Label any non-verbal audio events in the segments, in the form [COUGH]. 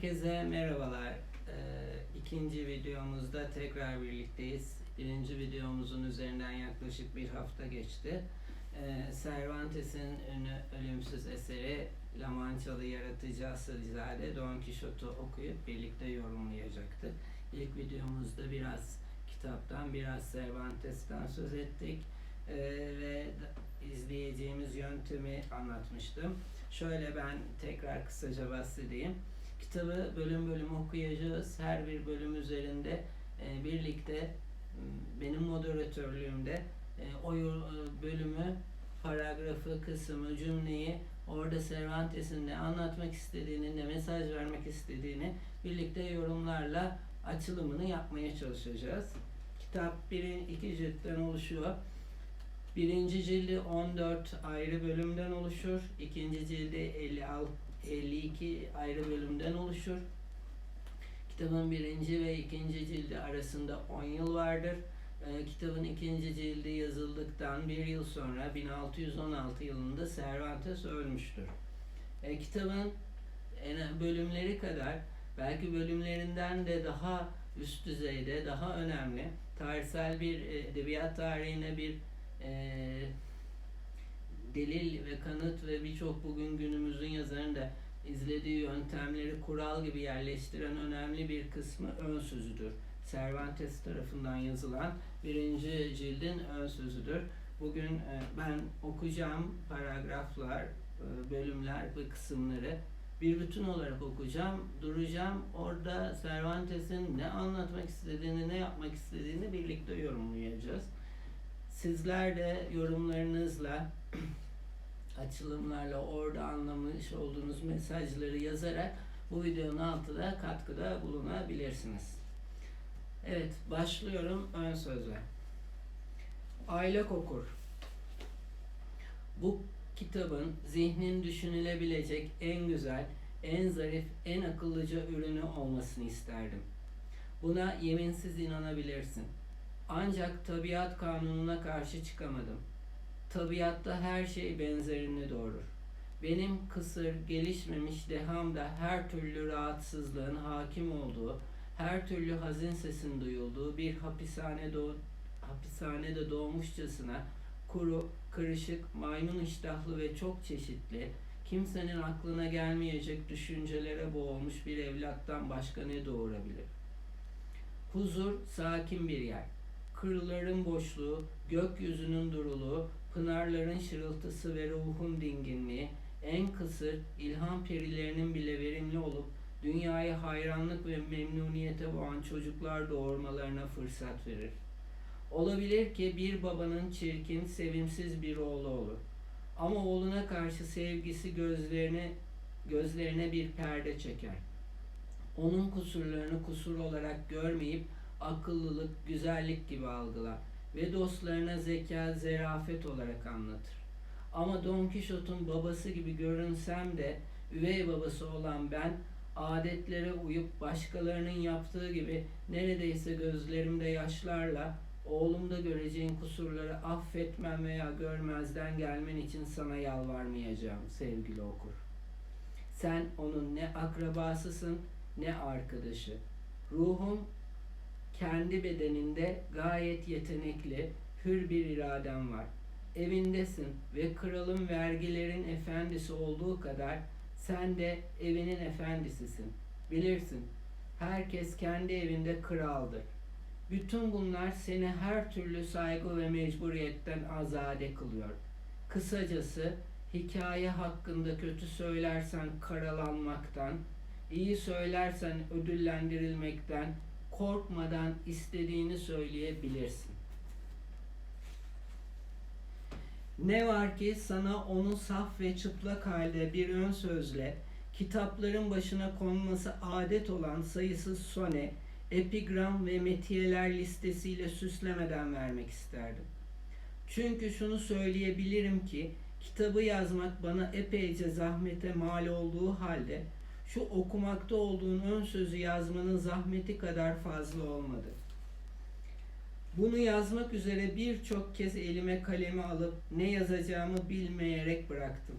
Herkese merhabalar. Ee, ikinci videomuzda tekrar birlikteyiz. Birinci videomuzun üzerinden yaklaşık bir hafta geçti. Ee, Cervantes'in ünlü ölümsüz eseri La Manchalı yaratıcı Asılzade Don Quixote'u okuyup birlikte yorumlayacaktık. İlk videomuzda biraz kitaptan, biraz Cervantes'ten söz ettik. Ee, ve izleyeceğimiz yöntemi anlatmıştım. Şöyle ben tekrar kısaca bahsedeyim. Kitabı bölüm bölüm okuyacağız. Her bir bölüm üzerinde e, birlikte benim moderatörlüğümde e, o e, bölümü, paragrafı, kısmı, cümleyi orada Cervantes'in ne anlatmak istediğini, ne mesaj vermek istediğini birlikte yorumlarla açılımını yapmaya çalışacağız. Kitap birin iki ciltten oluşuyor. Birinci cildi 14 ayrı bölümden oluşur. İkinci cildi 56, 52 ayrı bölümden oluşur. Kitabın birinci ve ikinci cildi arasında 10 yıl vardır. Ee, kitabın ikinci cildi yazıldıktan bir yıl sonra 1616 yılında Cervantes ölmüştür. Ee, kitabın bölümleri kadar belki bölümlerinden de daha üst düzeyde, daha önemli tarihsel bir e, edebiyat tarihine bir e, delil ve kanıt ve birçok bugün günümüzün yazarının da izlediği yöntemleri kural gibi yerleştiren önemli bir kısmı ön sözüdür. Cervantes tarafından yazılan birinci cildin ön sözüdür. Bugün e, ben okuyacağım paragraflar, e, bölümler ve kısımları bir bütün olarak okuyacağım, duracağım. Orada Cervantes'in ne anlatmak istediğini, ne yapmak istediğini birlikte yorumlayacağız. Sizler de yorumlarınızla, [CLEARS THROAT] açılımlarla orada anlamış olduğunuz mesajları yazarak bu videonun altına katkıda bulunabilirsiniz. Evet, başlıyorum ön sözle. Aylak okur. Bu kitabın zihnin düşünülebilecek en güzel, en zarif, en akıllıca ürünü olmasını isterdim. Buna yeminsiz inanabilirsin. Ancak tabiat kanununa karşı çıkamadım. Tabiatta her şey benzerini doğurur. Benim kısır, gelişmemiş deham da her türlü rahatsızlığın hakim olduğu, her türlü hazin sesin duyulduğu bir hapishane doğ hapishanede doğmuşçasına kuru, kırışık, maymun iştahlı ve çok çeşitli, kimsenin aklına gelmeyecek düşüncelere boğulmuş bir evlattan başka ne doğurabilir? Huzur, sakin bir yer. Kırların boşluğu, gökyüzünün duruluğu, pınarların şırıltısı ve ruhun dinginliği, en kısır ilham perilerinin bile verimli olup dünyayı hayranlık ve memnuniyete boğan çocuklar doğurmalarına fırsat verir. Olabilir ki bir babanın çirkin, sevimsiz bir oğlu olur. Ama oğluna karşı sevgisi gözlerine gözlerine bir perde çeker. Onun kusurlarını kusur olarak görmeyip akıllılık, güzellik gibi algılar ve dostlarına zeka, zerafet olarak anlatır. Ama Don Quixote'un babası gibi görünsem de üvey babası olan ben adetlere uyup başkalarının yaptığı gibi neredeyse gözlerimde yaşlarla oğlumda göreceğin kusurları affetmem veya görmezden gelmen için sana yalvarmayacağım sevgili okur. Sen onun ne akrabasısın ne arkadaşı. Ruhum kendi bedeninde gayet yetenekli, hür bir iraden var. Evindesin ve kralın vergilerin efendisi olduğu kadar sen de evinin efendisisin. Bilirsin, herkes kendi evinde kraldır. Bütün bunlar seni her türlü saygı ve mecburiyetten azade kılıyor. Kısacası hikaye hakkında kötü söylersen karalanmaktan, iyi söylersen ödüllendirilmekten, korkmadan istediğini söyleyebilirsin. Ne var ki sana onu saf ve çıplak halde bir ön sözle, kitapların başına konması adet olan sayısız sone, epigram ve metiyeler listesiyle süslemeden vermek isterdim. Çünkü şunu söyleyebilirim ki kitabı yazmak bana epeyce zahmete mal olduğu halde şu okumakta olduğun ön sözü yazmanın zahmeti kadar fazla olmadı. Bunu yazmak üzere birçok kez elime kalemi alıp ne yazacağımı bilmeyerek bıraktım.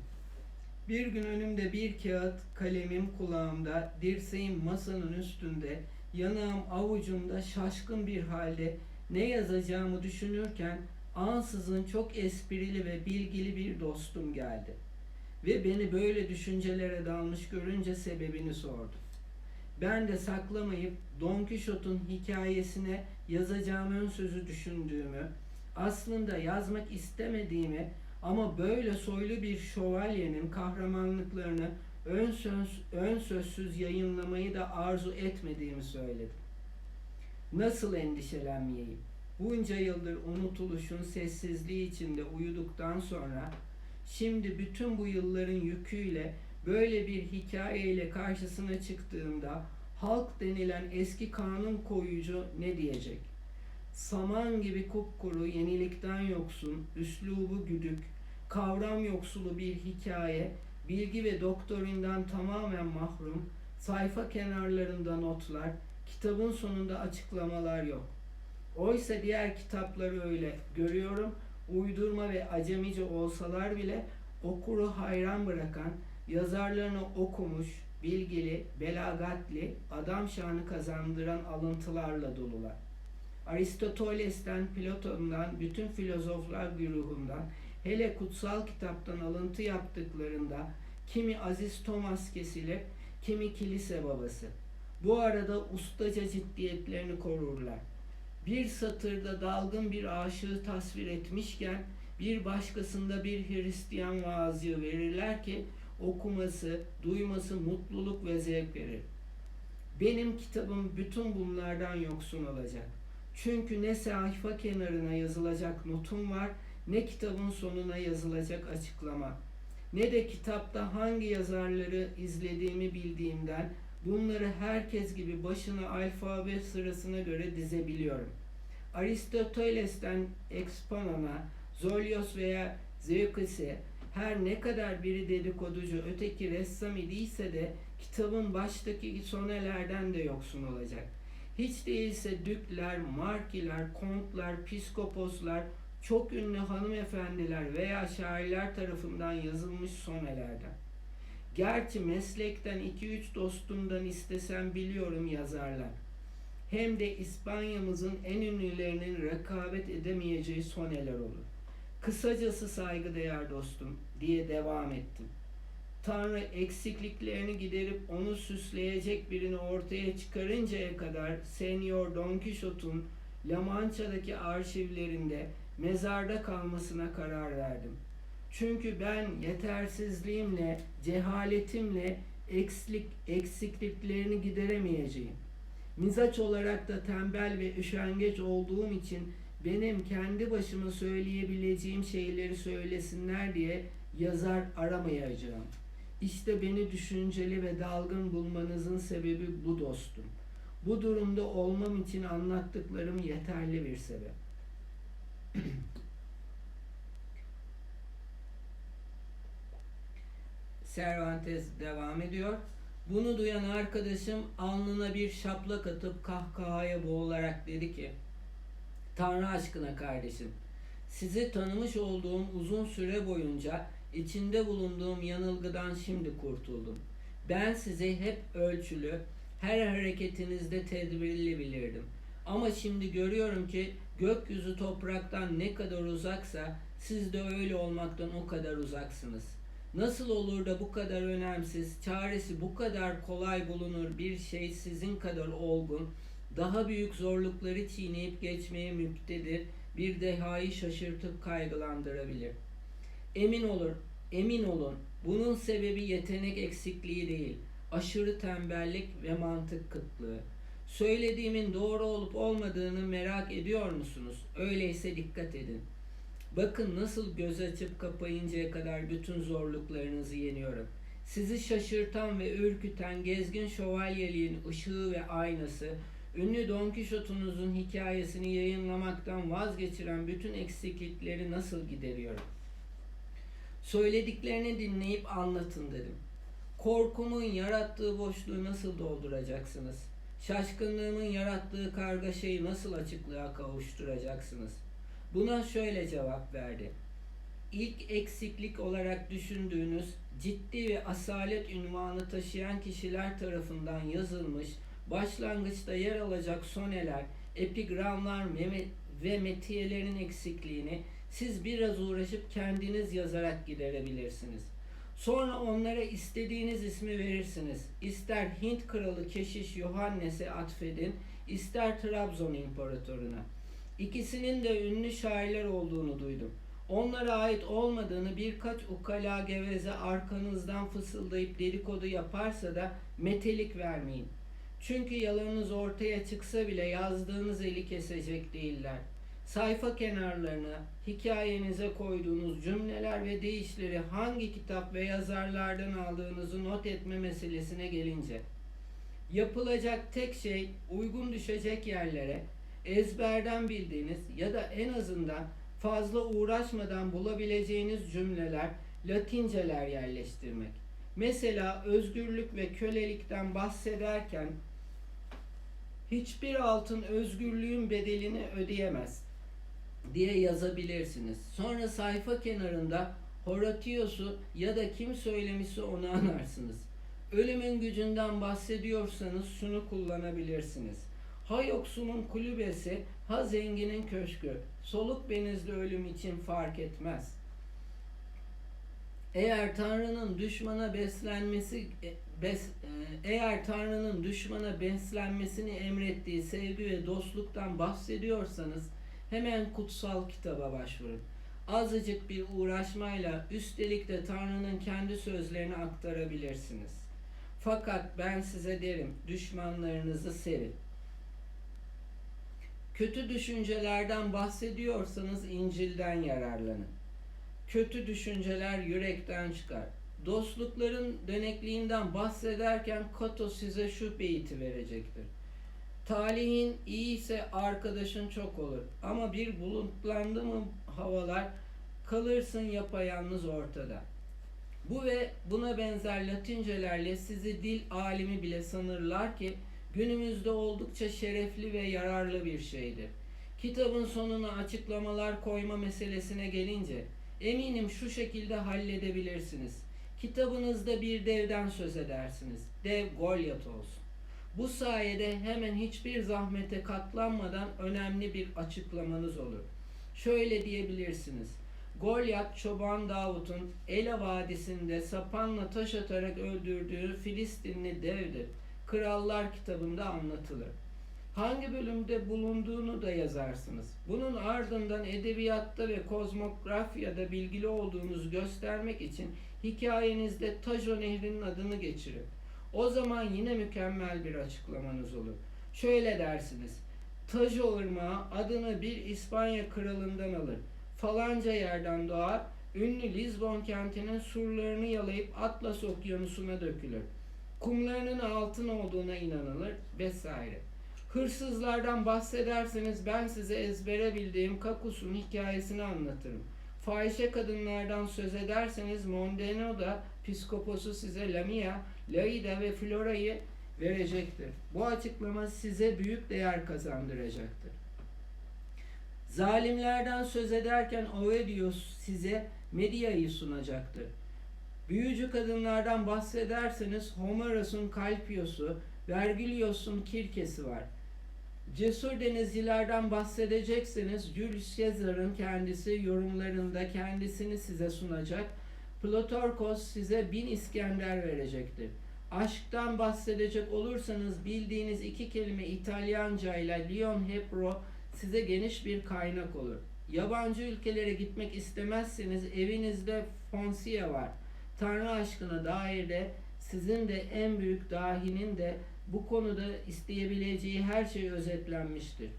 Bir gün önümde bir kağıt, kalemim kulağımda, dirseğim masanın üstünde, yanağım avucumda şaşkın bir halde ne yazacağımı düşünürken ansızın çok esprili ve bilgili bir dostum geldi. Ve beni böyle düşüncelere dalmış görünce sebebini sordu. Ben de saklamayıp Don Quixote'un hikayesine yazacağım ön sözü düşündüğümü, aslında yazmak istemediğimi ama böyle soylu bir şövalyenin kahramanlıklarını ön, söz, ön sözsüz yayınlamayı da arzu etmediğimi söyledim. Nasıl endişelenmeyeyim? Bunca yıldır unutuluşun sessizliği içinde uyuduktan sonra şimdi bütün bu yılların yüküyle böyle bir hikayeyle karşısına çıktığımda halk denilen eski kanun koyucu ne diyecek? Saman gibi kupkuru, yenilikten yoksun, üslubu güdük, kavram yoksulu bir hikaye, bilgi ve doktorinden tamamen mahrum, sayfa kenarlarında notlar, kitabın sonunda açıklamalar yok. Oysa diğer kitapları öyle görüyorum, uydurma ve acemice olsalar bile okuru hayran bırakan, yazarlarını okumuş, bilgili, belagatli, adam şanı kazandıran alıntılarla dolular. Aristoteles'ten, Platon'dan, bütün filozoflar güruhundan, hele kutsal kitaptan alıntı yaptıklarında kimi Aziz Thomas kesilir, kimi kilise babası. Bu arada ustaca ciddiyetlerini korurlar. Bir satırda dalgın bir aşığı tasvir etmişken bir başkasında bir Hristiyan vaazı verirler ki okuması, duyması mutluluk ve zevk verir. Benim kitabım bütün bunlardan yoksun olacak. Çünkü ne sayfa kenarına yazılacak notum var, ne kitabın sonuna yazılacak açıklama. Ne de kitapta hangi yazarları izlediğimi bildiğimden bunları herkes gibi başına alfabe sırasına göre dizebiliyorum. Aristoteles'ten Exponon'a, Zolios veya Zeukis'e her ne kadar biri dedikoducu, öteki ressam idiyse de kitabın baştaki sonelerden de yoksun olacak. Hiç değilse dükler, markiler, kontlar, piskoposlar, çok ünlü hanımefendiler veya şairler tarafından yazılmış sonelerden. Gerçi meslekten iki üç dostumdan istesem biliyorum yazarlar. Hem de İspanya'mızın en ünlülerinin rekabet edemeyeceği soneler olur. Kısacası saygıdeğer dostum diye devam ettim. Tanrı eksikliklerini giderip onu süsleyecek birini ortaya çıkarıncaya kadar Senyor Don Quixote'un La Mancha'daki arşivlerinde mezarda kalmasına karar verdim. Çünkü ben yetersizliğimle, cehaletimle eksik, eksikliklerini gideremeyeceğim. Mizaç olarak da tembel ve üşengeç olduğum için benim kendi başıma söyleyebileceğim şeyleri söylesinler diye yazar aramayacağım. İşte beni düşünceli ve dalgın bulmanızın sebebi bu dostum. Bu durumda olmam için anlattıklarım yeterli bir sebep. Cervantes devam ediyor. Bunu duyan arkadaşım alnına bir şaplak atıp kahkahaya boğularak dedi ki Tanrı aşkına kardeşim sizi tanımış olduğum uzun süre boyunca içinde bulunduğum yanılgıdan şimdi kurtuldum. Ben sizi hep ölçülü, her hareketinizde tedbirli bilirdim. Ama şimdi görüyorum ki gökyüzü topraktan ne kadar uzaksa siz de öyle olmaktan o kadar uzaksınız. Nasıl olur da bu kadar önemsiz, çaresi bu kadar kolay bulunur bir şey sizin kadar olgun, daha büyük zorlukları çiğneyip geçmeye müktedir, bir dehayı şaşırtıp kaygılandırabilir. Emin olur, emin olun, bunun sebebi yetenek eksikliği değil, aşırı tembellik ve mantık kıtlığı. Söylediğimin doğru olup olmadığını merak ediyor musunuz? Öyleyse dikkat edin. Bakın nasıl göz açıp kapayıncaya kadar bütün zorluklarınızı yeniyorum. Sizi şaşırtan ve ürküten gezgin şövalyeliğin ışığı ve aynası, ünlü Don Quixote'unuzun hikayesini yayınlamaktan vazgeçiren bütün eksiklikleri nasıl gideriyorum? Söylediklerini dinleyip anlatın dedim. Korkumun yarattığı boşluğu nasıl dolduracaksınız? Şaşkınlığımın yarattığı kargaşayı nasıl açıklığa kavuşturacaksınız? Buna şöyle cevap verdi. ilk eksiklik olarak düşündüğünüz ciddi ve asalet ünvanı taşıyan kişiler tarafından yazılmış, başlangıçta yer alacak soneler, epigramlar ve metiyelerin eksikliğini siz biraz uğraşıp kendiniz yazarak giderebilirsiniz. Sonra onlara istediğiniz ismi verirsiniz. İster Hint kralı Keşiş Yohannes'e atfedin, ister Trabzon imparatoruna. İkisinin de ünlü şairler olduğunu duydum. Onlara ait olmadığını birkaç ukala geveze arkanızdan fısıldayıp dedikodu yaparsa da metelik vermeyin. Çünkü yalanınız ortaya çıksa bile yazdığınız eli kesecek değiller. Sayfa kenarlarına hikayenize koyduğunuz cümleler ve deyişleri hangi kitap ve yazarlardan aldığınızı not etme meselesine gelince yapılacak tek şey uygun düşecek yerlere ezberden bildiğiniz ya da en azından fazla uğraşmadan bulabileceğiniz cümleler, latinceler yerleştirmek. Mesela özgürlük ve kölelikten bahsederken hiçbir altın özgürlüğün bedelini ödeyemez diye yazabilirsiniz. Sonra sayfa kenarında Horatius'u ya da kim söylemişse onu [LAUGHS] anarsınız. Ölümün gücünden bahsediyorsanız şunu kullanabilirsiniz. Ha yoksulun kulübesi, ha zenginin köşkü. Soluk benizli ölüm için fark etmez. Eğer Tanrı'nın düşmana beslenmesi e, bes, e, eğer Tanrı'nın düşmana beslenmesini emrettiği sevgi ve dostluktan bahsediyorsanız hemen kutsal kitaba başvurun. Azıcık bir uğraşmayla üstelik de Tanrı'nın kendi sözlerini aktarabilirsiniz. Fakat ben size derim, düşmanlarınızı sevin. Kötü düşüncelerden bahsediyorsanız İncil'den yararlanın. Kötü düşünceler yürekten çıkar. Dostlukların dönekliğinden bahsederken Kato size şu beyti verecektir. Talihin iyi ise arkadaşın çok olur. Ama bir bulutlandı mı havalar kalırsın yapayalnız ortada. Bu ve buna benzer latincelerle sizi dil alimi bile sanırlar ki günümüzde oldukça şerefli ve yararlı bir şeydir. Kitabın sonuna açıklamalar koyma meselesine gelince eminim şu şekilde halledebilirsiniz. Kitabınızda bir devden söz edersiniz. Dev Goliath olsun. Bu sayede hemen hiçbir zahmete katlanmadan önemli bir açıklamanız olur. Şöyle diyebilirsiniz. Goliath çoban Davut'un Ela Vadisi'nde sapanla taş atarak öldürdüğü Filistinli devdir. Krallar kitabında anlatılır. Hangi bölümde bulunduğunu da yazarsınız. Bunun ardından edebiyatta ve kozmografyada bilgili olduğunuzu göstermek için hikayenizde Tajo Nehri'nin adını geçirin. O zaman yine mükemmel bir açıklamanız olur. Şöyle dersiniz. Tajo Irmağı adını bir İspanya kralından alır. Falanca yerden doğar, ünlü Lizbon kentinin surlarını yalayıp Atlas okyanusuna dökülür. Kumlarının altın olduğuna inanılır vesaire. Hırsızlardan bahsederseniz ben size ezbere bildiğim Kakus'un hikayesini anlatırım. Fahişe kadınlardan söz ederseniz Mondeno da psikoposu size Lamia, Laida ve Flora'yı verecektir. Bu açıklama size büyük değer kazandıracaktır. Zalimlerden söz ederken Ovidius size Medya'yı sunacaktır. Büyücü kadınlardan bahsederseniz Homeros'un Kalpios'u, Vergilius'un Kirkesi var. Cesur denizcilerden bahsedecekseniz Julius Caesar'ın kendisi yorumlarında kendisini size sunacak. Plotorkos size bin İskender verecektir. Aşktan bahsedecek olursanız bildiğiniz iki kelime İtalyanca ile Leon Hepro size geniş bir kaynak olur. Yabancı ülkelere gitmek istemezseniz evinizde Fonsia var. Tanrı aşkına dair de sizin de en büyük dahinin de bu konuda isteyebileceği her şey özetlenmiştir.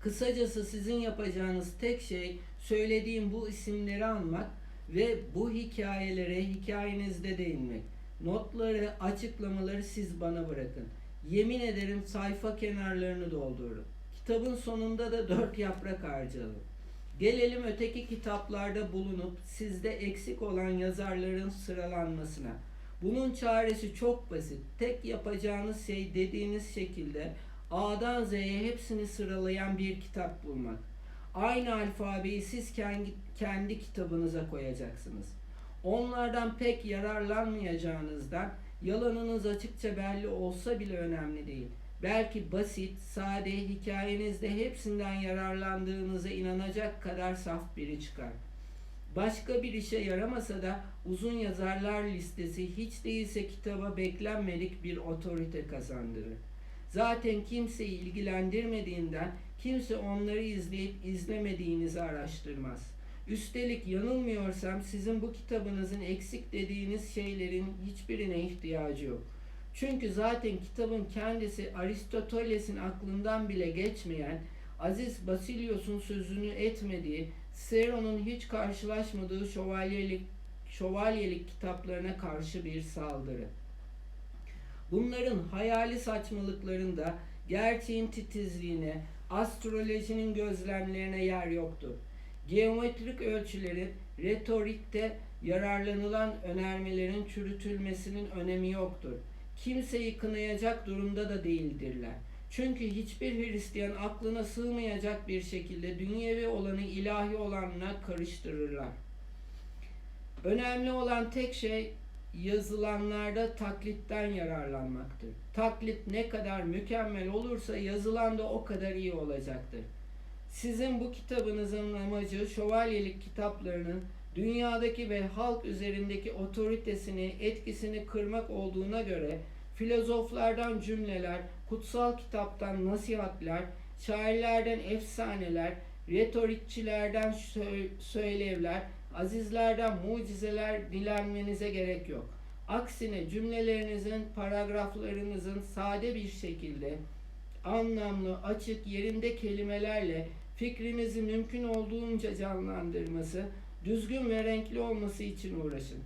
Kısacası sizin yapacağınız tek şey söylediğim bu isimleri almak ve bu hikayelere hikayenizde değinmek. Notları, açıklamaları siz bana bırakın. Yemin ederim sayfa kenarlarını doldurun. Kitabın sonunda da dört yaprak harcayalım. Gelelim öteki kitaplarda bulunup sizde eksik olan yazarların sıralanmasına. Bunun çaresi çok basit. Tek yapacağınız şey dediğiniz şekilde A'dan Z'ye hepsini sıralayan bir kitap bulmak. Aynı alfabeyi siz kendi, kendi kitabınıza koyacaksınız. Onlardan pek yararlanmayacağınızdan yalanınız açıkça belli olsa bile önemli değil. Belki basit, sade hikayenizde hepsinden yararlandığınıza inanacak kadar saf biri çıkar. Başka bir işe yaramasa da uzun yazarlar listesi hiç değilse kitaba beklenmedik bir otorite kazandırır. Zaten kimseyi ilgilendirmediğinden kimse onları izleyip izlemediğinizi araştırmaz. Üstelik yanılmıyorsam sizin bu kitabınızın eksik dediğiniz şeylerin hiçbirine ihtiyacı yok. Çünkü zaten kitabın kendisi Aristoteles'in aklından bile geçmeyen, Aziz Basilios'un sözünü etmediği, Cicero'nun hiç karşılaşmadığı şövalyelik, şövalyelik kitaplarına karşı bir saldırı. Bunların hayali saçmalıklarında gerçeğin titizliğine, astrolojinin gözlemlerine yer yoktur. Geometrik ölçülerin retorikte yararlanılan önermelerin çürütülmesinin önemi yoktur. Kimseyi kınayacak durumda da değildirler. Çünkü hiçbir Hristiyan aklına sığmayacak bir şekilde dünyevi olanı ilahi olanla karıştırırlar. Önemli olan tek şey yazılanlarda taklitten yararlanmaktır. Taklit ne kadar mükemmel olursa yazılan da o kadar iyi olacaktır. Sizin bu kitabınızın amacı şövalyelik kitaplarının dünyadaki ve halk üzerindeki otoritesini, etkisini kırmak olduğuna göre filozoflardan cümleler, kutsal kitaptan nasihatler, şairlerden efsaneler, retorikçilerden sö- söylevler, azizlerden mucizeler dilenmenize gerek yok. Aksine cümlelerinizin, paragraflarınızın sade bir şekilde anlamlı, açık, yerinde kelimelerle fikrinizi mümkün olduğunca canlandırması, düzgün ve renkli olması için uğraşın.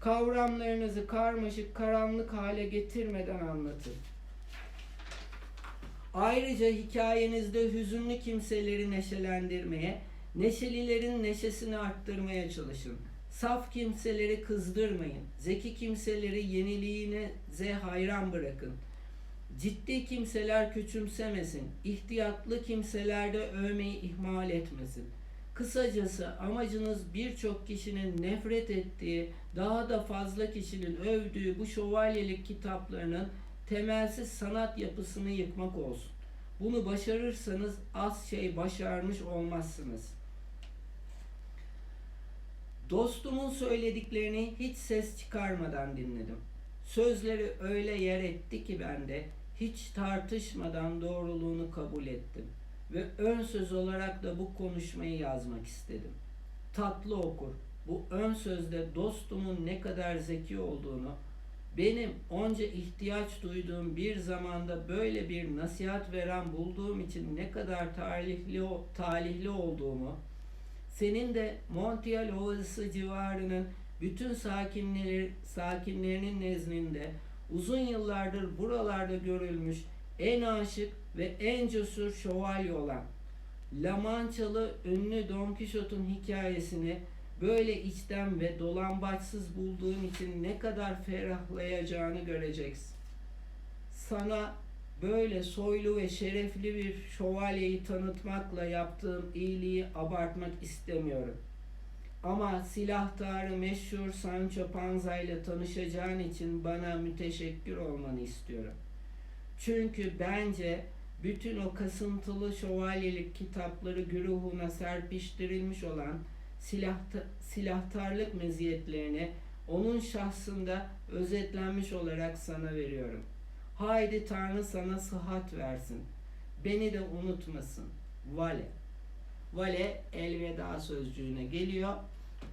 Kavramlarınızı karmaşık, karanlık hale getirmeden anlatın. Ayrıca hikayenizde hüzünlü kimseleri neşelendirmeye, neşelilerin neşesini arttırmaya çalışın. Saf kimseleri kızdırmayın. Zeki kimseleri yeniliğinize hayran bırakın. Ciddi kimseler küçümsemesin. İhtiyatlı kimseler de övmeyi ihmal etmesin. Kısacası amacınız birçok kişinin nefret ettiği, daha da fazla kişinin övdüğü bu şövalyelik kitaplarının temelsiz sanat yapısını yıkmak olsun. Bunu başarırsanız az şey başarmış olmazsınız. Dostumun söylediklerini hiç ses çıkarmadan dinledim. Sözleri öyle yer etti ki ben de hiç tartışmadan doğruluğunu kabul ettim ve ön söz olarak da bu konuşmayı yazmak istedim. Tatlı okur, bu ön sözde dostumun ne kadar zeki olduğunu, benim onca ihtiyaç duyduğum bir zamanda böyle bir nasihat veren bulduğum için ne kadar talihli, talihli olduğumu, senin de Montiel Ovası civarının bütün sakinleri, sakinlerinin nezdinde uzun yıllardır buralarda görülmüş en aşık ve en cesur şövalye olan La Manchalı ünlü Don Quixote'un hikayesini böyle içten ve dolambaçsız bulduğun için ne kadar ferahlayacağını göreceksin. Sana böyle soylu ve şerefli bir şövalyeyi tanıtmakla yaptığım iyiliği abartmak istemiyorum. Ama silahtarı meşhur Sancho Panza ile tanışacağın için bana müteşekkir olmanı istiyorum. Çünkü bence bütün o kasıntılı şövalyelik kitapları güruhuna serpiştirilmiş olan silahta, silahtarlık meziyetlerini onun şahsında özetlenmiş olarak sana veriyorum. Haydi Tanrı sana sıhhat versin. Beni de unutmasın. Vale. Vale elveda sözcüğüne geliyor.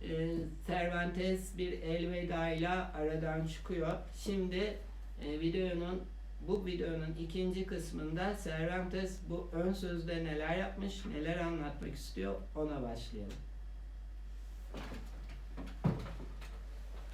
Ee, Cervantes bir elveda ile aradan çıkıyor. Şimdi e, videonun bu videonun ikinci kısmında Cervantes bu ön sözde neler yapmış, neler anlatmak istiyor ona başlayalım.